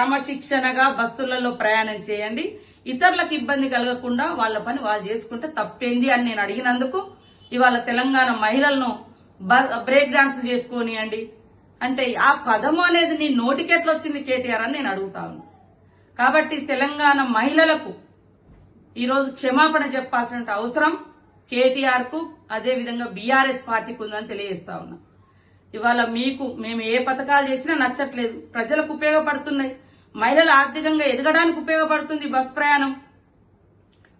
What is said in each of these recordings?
క్రమశిక్షణగా బస్సులలో ప్రయాణం చేయండి. ఇతరులకు ఇబ్బంది కలగకుండా వాళ్ళ పని వాళ్ళు చేసుకుంటే తప్పేంది అని నేను అడిగినందుకు ఇవాళ తెలంగాణ మహిళలను బ- బ్రేక్ డాన్సులు చేసుకోనియండి. అంటే ఆ పదము అనేది నీ నోటికెట్లా వచ్చింది కేటీఆర్ అని నేను అడుగుతాను కాబట్టి తెలంగాణ మహిళలకు ఈరోజు క్షమాపణ చెప్పాల్సిన అవసరం కేటీఆర్కు అదే విధంగా బీఆర్ఎస్ పార్టీకి ఉందని తెలియజేస్తా ఉన్నా. ఇవాళ మీకు మేము ఏ పథకాలు చేసినా నచ్చట్లేదు. ప్రజలకు ఉపయోగపడుతున్నాయి. మహిళలు ఆర్థికంగా ఎదగడానికి ఉపయోగపడుతుంది బస్ ప్రయాణం.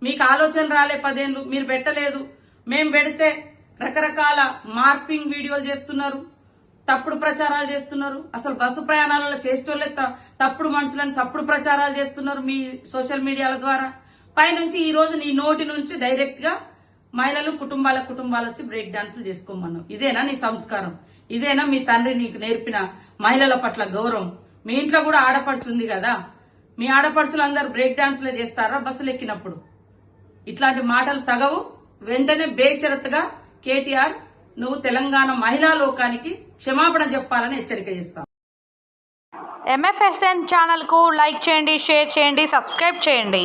మీకు ఆలోచన రాలే పదేళ్ళు మీరు పెట్టలేదు. మేము పెడితే రకరకాల మార్పింగ్ వీడియోలు చేస్తున్నారు తప్పుడు ప్రచారాలు చేస్తున్నారు. అసలు బస్సు ప్రయాణాలలో చేసేటోళ్ళే తప్పుడు మనుషులను తప్పుడు ప్రచారాలు చేస్తున్నారు మీ సోషల్ మీడియాల ద్వారా. పైనుంచి ఈ రోజు నీ నోటి నుంచి డైరెక్ట్గా మహిళలు కుటుంబాల కుటుంబాలు వచ్చి బ్రేక్ డాన్సులు చేసుకోమన్నావు. ఇదేనా నీ సంస్కారం? ఇదేనా మీ తండ్రి నీకు నేర్పిన మహిళల పట్ల గౌరవం? మీ ఇంట్లో కూడా ఆడపడుచుంది కదా? మీ ఆడపడుచులు అందరు బ్రేక్ డాన్సులే చేస్తారా బస్సులు ఎక్కినప్పుడు? ఇట్లాంటి మాటలు తగవు. వెంటనే బేషరత్గా కేటీఆర్ నువ్వు తెలంగాణ మహిళా లోకానికి క్షమాపణ చెప్పాలని హెచ్చరిక చేస్తావు. ఎంఎఫ్ఎస్ఎన్ ఛానల్కు లైక్ చేయండి షేర్ చేయండి సబ్స్క్రైబ్ చేయండి.